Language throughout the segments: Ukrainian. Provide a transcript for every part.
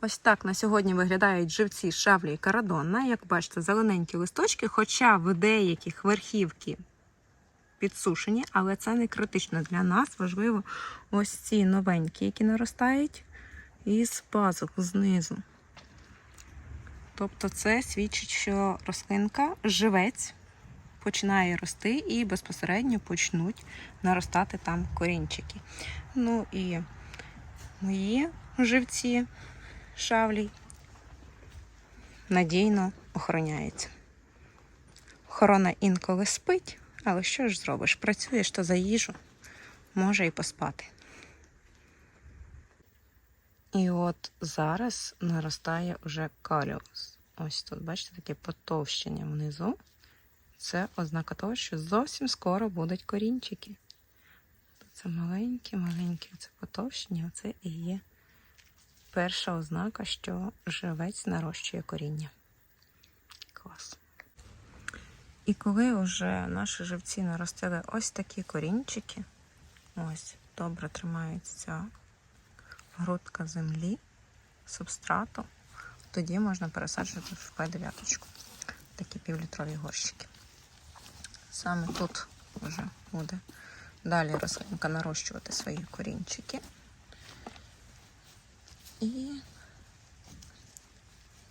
Ось так на сьогодні виглядають живці шавлі і карадонна. Як бачите, зелененькі листочки, хоча в деяких верхівки підсушені, але це не критично для нас. Важливо ось ці новенькі, які наростають із пазух знизу. Тобто це свідчить, що рослинка, живець, починає рости і безпосередньо почнуть наростати там корінчики. Ну і мої живці шавлій надійно охороняється. Охорона інколи спить, але що ж зробиш? Працюєш то за їжу, може і поспати. І от зараз наростає уже каліус. Ось тут, бачите, таке потовщення внизу. Це ознака того, що зовсім скоро будуть корінчики. Це маленькі, маленькі це потовщення, це і є перша ознака, що живець нарощує коріння. Клас. І коли вже наші живці наростили ось такі корінчики, ось добре тримається грудка землі, субстрату, тоді можна пересаджувати в П9 такі півлітрові горщики. Саме тут вже буде далі рослинка нарощувати свої корінчики. І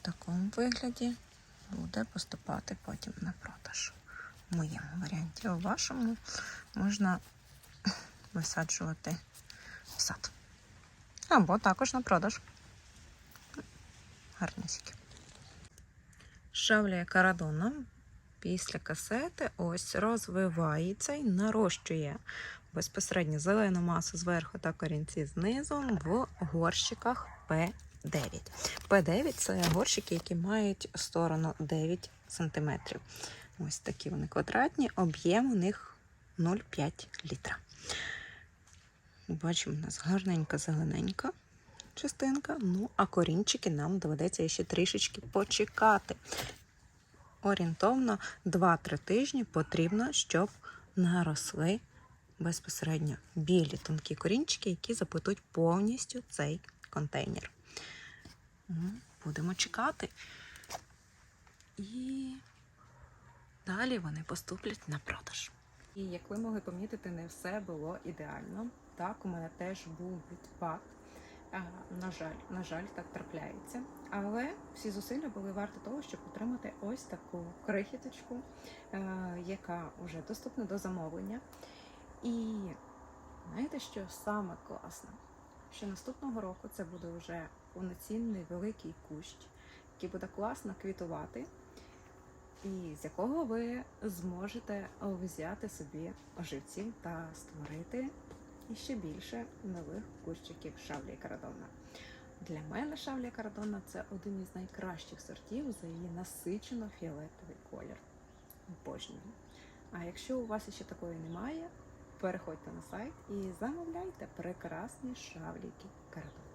в такому вигляді буде поступати потім на продаж. В моєму варіанті, у вашому можна висаджувати в сад. Або також на продаж. Гарнісіки. Шавлія карадона після касети ось розвивається і нарощує безпосередньо зелену масу зверху та корінці знизу в горщиках П9. П9 це горщики, які мають сторону 9 см. Ось такі вони квадратні, об'єм у них 0,5 літра. Бачимо, у нас гарненька зелененька частинка. Ну, а корінчики нам доведеться ще трішечки почекати. Орієнтовно 2-3 тижні потрібно, щоб наросли безпосередньо білі тонкі корінчики, які запитуть повністю цей контейнер. Будемо чекати. І далі вони поступлять на продаж. І як ви могли помітити, не все було ідеально. Так, у мене теж був відпад. На жаль, на жаль, так трапляється. Але всі зусилля були варті того, щоб отримати ось таку крихіточку, е, яка вже доступна до замовлення. І знаєте, що саме класне? Що наступного року це буде вже повноцінний великий кущ, який буде класно квітувати, і з якого ви зможете взяти собі оживців та створити ще більше нових кущиків шавлі карадона. Для мене шавлія карадона це один із найкращих сортів за її насичено фіолетовий колір. Обожнюю. А якщо у вас ще такої немає, переходьте на сайт і замовляйте прекрасні шавліки карадона.